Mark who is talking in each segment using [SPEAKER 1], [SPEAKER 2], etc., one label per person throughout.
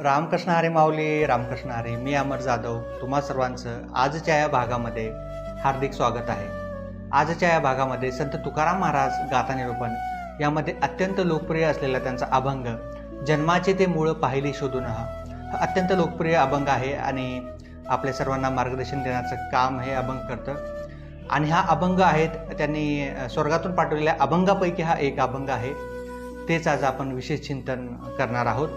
[SPEAKER 1] रामकृष्ण हरे माऊली रामकृष्ण हरे मी अमर जाधव तुम्हा सर्वांचं आजच्या या भागामध्ये हार्दिक स्वागत आहे. आजच्या या भागामध्ये संत तुकाराम महाराज गाथा निरूपण यामध्ये अत्यंत लोकप्रिय असलेला त्यांचा अभंग जन्माचे ते मूळ पाहिले शोधून हा. अत्यंत लोकप्रिय अभंग आहे आणि आपल्या सर्वांना मार्गदर्शन देण्याचं काम हे अभंग करतं. आणि हा अभंग आहेत त्यांनी स्वर्गातून पाठवलेल्या अभंगापैकी हा एक अभंग आहे. तेच आज आपण विशेष चिंतन करणार आहोत.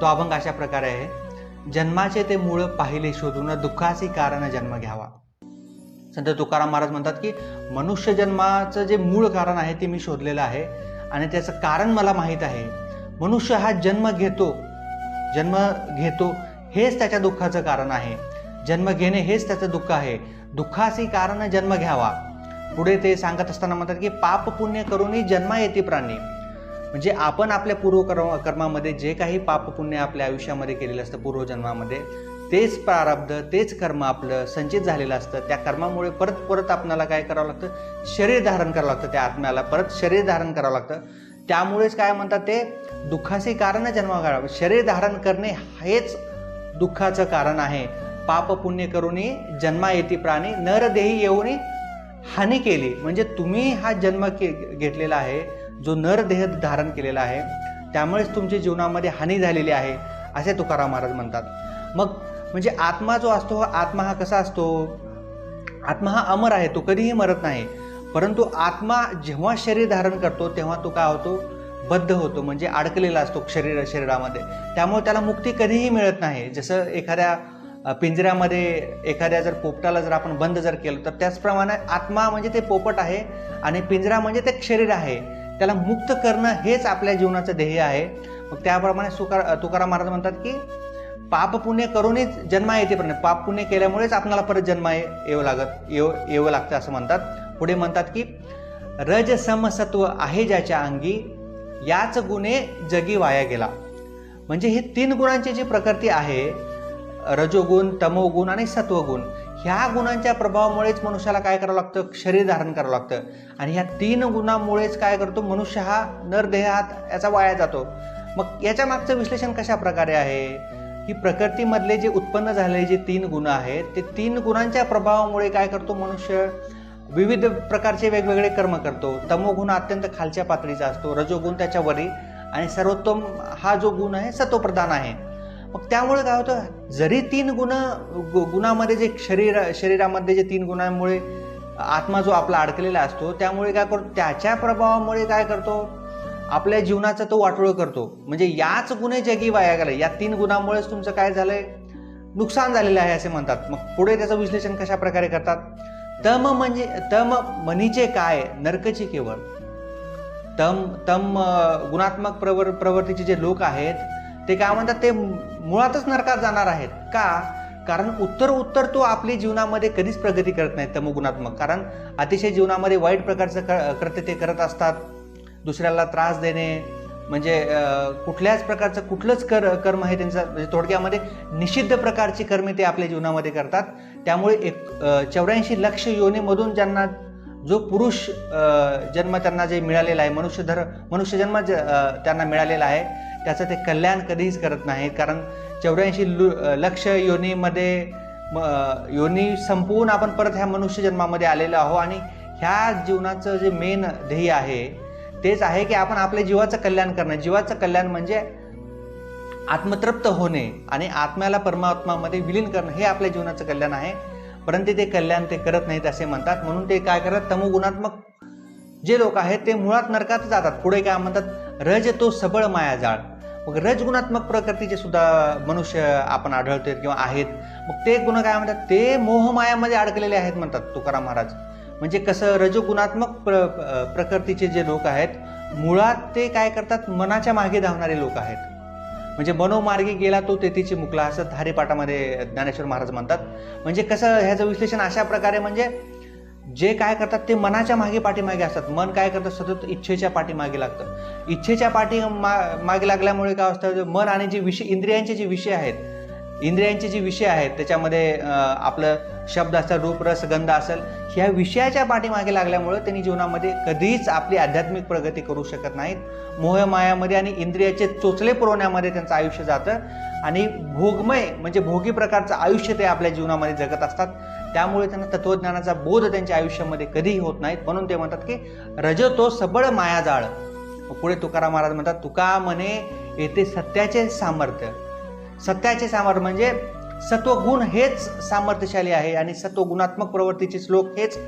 [SPEAKER 1] तो अभंग अशा प्रकारे आहे. जन्माचे ते मूळ पाहिले शोधून दुःखासी कारण जन्म घ्यावा. संत तुकाराम महाराज म्हणतात की मनुष्य जन्माचं जे मूळ कारण आहे ते मी शोधलेलं आहे आणि त्याचं कारण मला माहीत आहे. मनुष्य हा जन्म घेतो जन्म घेतो हेच त्याच्या दुःखाचं कारण आहे. जन्म घेणे हेच त्याचं दुःख आहे. दुःखासी कारण जन्म घ्यावा. पुढे ते सांगत असताना म्हणतात की पाप पुण्य करूनही जन्मा येते प्राणी. म्हणजे आपण आपल्या पूर्वकर्म कर्मामध्ये जे काही पाप पुण्य आपल्या आयुष्यामध्ये केलेलं असतं पूर्वजन्मामध्ये तेच प्रारब्ध तेच कर्म आपलं संचित झालेलं असतं. त्या कर्मामुळे परत परत आपल्याला काय करावं लागतं? शरीर धारण करावं लागतं त्या आत्म्याला. परत शरीर धारण करावं लागतं. त्यामुळेच काय म्हणतात ते? दुःखाचे कारण जन्म करावं शरीर धारण करणे हेच दुःखाचं कारण आहे. पाप पुण्य करूनही जन्मा येते प्राणी नरदेही येऊनही हानी केली. म्हणजे तुम्ही हा जन्म के घेतलेला आहे. जो नरदेह धारण केलेला आहे त्यामुळेच तुमच्या जीवनामध्ये हानी झालेली आहे असे तुकाराम महाराज म्हणतात. मग म्हणजे आत्मा जो असतो आत्मा हा कसा असतो? आत्मा हा अमर आहे तो कधीही मरत नाही. परंतु आत्मा जेव्हा शरीर धारण करतो तेव्हा तो काय होतो? बद्ध होतो म्हणजे अडकलेला असतो शरीर शरीरामध्ये. त्यामुळे त्याला मुक्ती कधीही मिळत नाही. जसं एखाद्या पिंजऱ्यामध्ये एखाद्या जर पोपटाला जर आपण बंद जर केलं तर त्याचप्रमाणे आत्मा म्हणजे ते पोपट आहे आणि पिंजरा म्हणजे ते शरीर आहे. त्याला मुक्त करणं हेच आपल्या जीवनाचं ध्येय आहे. मग त्याप्रमाणे सुकार तुकाराम महाराज म्हणतात की पाप पुण्य करूनच जन्मा येते पण पाप पुण्य केल्यामुळेच आपल्याला परत जन्मा येऊ लागत येऊ येऊ लागतं असं म्हणतात. पुढे म्हणतात की रज समसत्व आहे ज्याच्या अंगी याच गुणे जगी वाया गेला. म्हणजे हे तीन गुणांची जी प्रकृती आहे रजोगुण तमोगुण आणि सत्वगुण ह्या गुणांच्या प्रभावामुळेच मनुष्याला काय करावं लागतं? शरीर धारण करावं लागतं. आणि ह्या तीन गुणामुळेच काय करतो? मनुष्य हा नरदेहात याचा वाया जातो. मग याच्या मागचं विश्लेषण कशा प्रकारे आहे? की प्रकृतीमधले जे उत्पन्न झालेले जे तीन गुण आहेत ते तीन गुणांच्या प्रभावामुळे काय करतो मनुष्य? विविध प्रकारचे वेगवेगळे कर्म करतो. तमोगुण अत्यंत खालच्या पातळीचा असतो. रजोगुण त्याच्यावरी. आणि सर्वोत्तम हा जो गुण आहे सत्वप्रधान आहे. मग त्यामुळे काय होतं? जरी तीन गुण गु- गुणामध्ये जे शरीर शरीरामध्ये जे तीन गुणांमुळे आत्मा जो आपला अडकलेला असतो त्यामुळे काय करतो? त्याच्या प्रभावामुळे काय करतो? आपल्या जीवनाचा तो वाटोळ करतो. म्हणजे याच गुन्हे जगी वाया गेले या तीन गुणांमुळेच तुमचं काय झालंय? नुकसान झालेलं आहे असे म्हणतात. मग पुढे त्याचं विश्लेषण कशा प्रकारे करतात? तम म्हणजे तम मनीचे काय? नरकचे केवळ. तम तम गुणात्मक प्रवर प्रवृत्तीचे जे लोक आहेत ते काय म्हणतात? ते मुळातच नरकात जाणार आहेत. का? कारण उत्तर उत्तर तो आपली जीवनामध्ये कधीच प्रगती करत नाही तमोगुणात्मक. कारण अतिशय जीवनामध्ये वाईट प्रकारचं क कृत्य ते करत असतात. दुसऱ्याला त्रास देणे म्हणजे कुठल्याच प्रकारचं कुठलंच कर कर्म आहे त्यांचं म्हणजे थोडक्यामध्ये निषिद्ध प्रकारची कर्मे ते आपल्या जीवनामध्ये करतात. त्यामुळे एक चौऱ्याऐंशी लक्ष योनीमधून ज्यांना जो पुरुष जन्म त्यांना जे मिळालेला आहे मनुष्यधर मनुष्यजन्म ज- त्यांना मिळालेला आहे त्याचं ते कल्याण कधीच करत नाहीत कारण चौऱ्याऐंशी लु लक्ष योनीमध्ये म- योनी संपवून आपण परत ह्या मनुष्य जन्मामध्ये आलेलो आहो आणि ह्या जीवनाचं जे मेन ध्येय आहे तेच आहे की आपण आपल्या जीवाचं कल्याण करणं. जीवाचं कल्याण म्हणजे आत्मतृप्त होणे आणि आत्म्याला परमात्मामध्ये विलीन करणं हे आपल्या जीवनाचं कल्याण आहे. परंतु ते कल्याण ते करत नाहीत असे म्हणतात. म्हणून ते काय करतात? तमोगुणात्मक जे लोक आहेत ते मुळात नरकात जातात. पुढे काय म्हणतात? रज तो सबळ मायाजाळ मग रजगुणात्मक प्रकृतीचे सुद्धा मनुष्य आपण आढळतोय किंवा आहेत. मग ते गुण काय म्हणतात? ते मोहमायामध्ये अडकलेले आहेत म्हणतात तुकाराम महाराज. म्हणजे कसं रजगुणात्मक प्र प्रकृतीचे जे लोक आहेत मुळात ते काय करतात? मनाच्या मागे धावणारे लोक आहेत. म्हणजे मनोमार्गी गेला तो तेथीची मुकला असं धारेपाटामध्ये ज्ञानेश्वर महाराज म्हणतात. म्हणजे कसं ह्याचं विश्लेषण अशा प्रकारे म्हणजे जे काय करतात ते मनाच्या मागे पाठीमागे असतात. मन काय करतं? सतत इच्छेच्या पाठीमागे लागतं. इच्छेच्या पाठी मा मागे लागल्यामुळे काय असतं? मन आणि जे विषय इंद्रियांचे जे विषय आहेत इंद्रियांचे जे विषय आहेत त्याच्यामध्ये आपलं शब्द असेल रूप रस गंध असेल ह्या विषयाच्या पाठीमागे लागल्यामुळं त्यांनी जीवनामध्ये कधीच आपली आध्यात्मिक प्रगती करू शकत नाहीत. मोहमायामध्ये आणि इंद्रियाचे चोचले पुरवण्यामध्ये त्यांचं आयुष्य जातं. आणि भोगमय म्हणजे भोगी प्रकारचं आयुष्य ते आपल्या जीवनामध्ये जगत असतात. त्यामुळे त्यांना तत्वज्ञानाचा बोध त्यांच्या आयुष्यामध्ये कधीही होत नाहीत. म्हणून ते म्हणतात की रजतो सबळ मायाजाळ पुढे तुकाराम महाराज म्हणतात तुका म्हणे येथे सत्याचे सामर्थ्य. सत्याचे सामर्थ्य म्हणजे सत्वगुण हेच सामर्थ्यशाली आहे आणि सत्वगुणात्मक प्रवृत्तीचे श्लोक हेच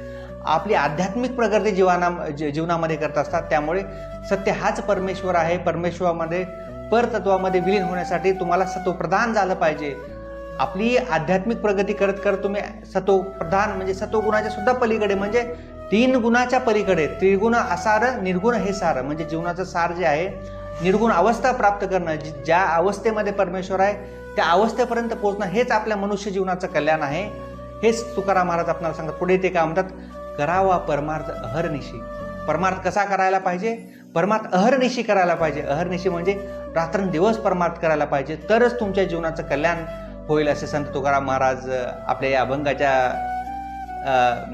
[SPEAKER 1] आपली आध्यात्मिक प्रगती जीवना जी- जीवनामध्ये करत असतात. त्यामुळे सत्य हाच परमेश्वर आहे. परमेश्वरामध्ये परतत्वामध्ये विलीन होण्यासाठी तुम्हाला सत्वप्रधान झालं पाहिजे. आपली आध्यात्मिक प्रगती करत करत तुम्ही सत्वप्रधान म्हणजे सतोगुणाच्या सुद्धा पलीकडे म्हणजे तीन गुणाच्या पलीकडे त्रिगुण असार निर्गुण हे सार म्हणजे जीवनाचं सार जे आहे निर्गुण अवस्था प्राप्त करणं जी ज्या अवस्थेमध्ये परमेश्वर आहे त्या अवस्थेपर्यंत पोहोचणं हेच आपल्या मनुष्य जीवनाचं कल्याण आहे. हेच तुकाराम महाराज आपल्याला सांगतात. पुढे ते काय म्हणतात? करावा परमार्थ अहरनिशी. परमार्थ कसा करायला पाहिजे? परमार्थ अहर्निशी करायला पाहिजे. अहर्निशी म्हणजे रात्रंदिवस परमार्थ करायला पाहिजे. तरच तुमच्या जीवनाचं कल्याण होईल असे संत तुकाराम महाराज आपल्या या अभंगाच्या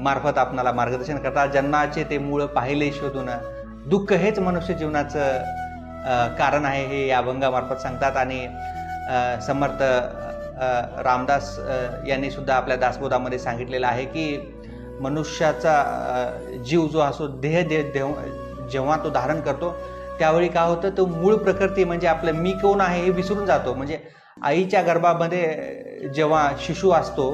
[SPEAKER 1] मार्फत आपणाला मार्गदर्शन करतात. जन्माचे ते मूळ पाहिले शोधून दुःख हेच मनुष्य जीवनाचं कारण आहे हे या अभंगामार्फत सांगतात. आणि समर्थ रामदास यांनी सुद्धा आपल्या दासबोधामध्ये सांगितलेलं आहे की मनुष्याचा जीव जो असो देह दे जेव्हा तो धारण करतो त्यावेळी काय होतं तो मूळ प्रकृती म्हणजे आपलं मी कोण आहे हे विसरून जातो. म्हणजे आईच्या गर्भामध्ये जेव्हा शिशु असतो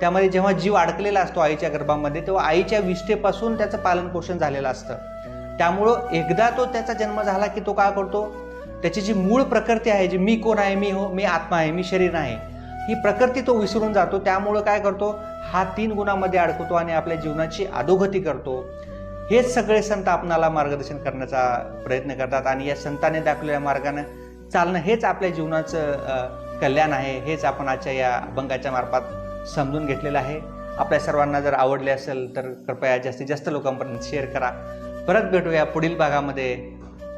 [SPEAKER 1] त्यामध्ये जेव्हा जीव अडकलेला असतो आईच्या गर्भामध्ये तेव्हा आईच्या विष्ठेपासून त्याचं पालनपोषण झालेलं असतं. त्यामुळं एकदा तो त्याचा जन्म झाला की तो काय करतो? त्याची जी मूळ प्रकृती आहे जी मी कोण आहे मी हो मी आत्मा आहे मी शरीर आहे ही प्रकृती तो विसरून जातो. त्यामुळं काय करतो? हा तीन गुणामध्ये अडकतो आणि आपल्या जीवनाची अधोगती करतो. हेच सगळे संत आपणाला मार्गदर्शन करण्याचा प्रयत्न करतात आणि या संतांनी दाखवलेल्या मार्गाने चालणं हेच आपल्या जीवनाचं कल्याण आहे. हेच आपण आजच्या या अभंगाच्या मार्फत समजून घेतलेलं आहे. आपल्या सर्वांना जर आवडले असेल तर कृपया जास्तीत जास्त लोकांपर्यंत शेअर करा. परत भेटूया पुढील भागामध्ये.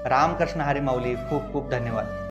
[SPEAKER 1] रामकृष्ण हरी माऊली खूप खूप धन्यवाद.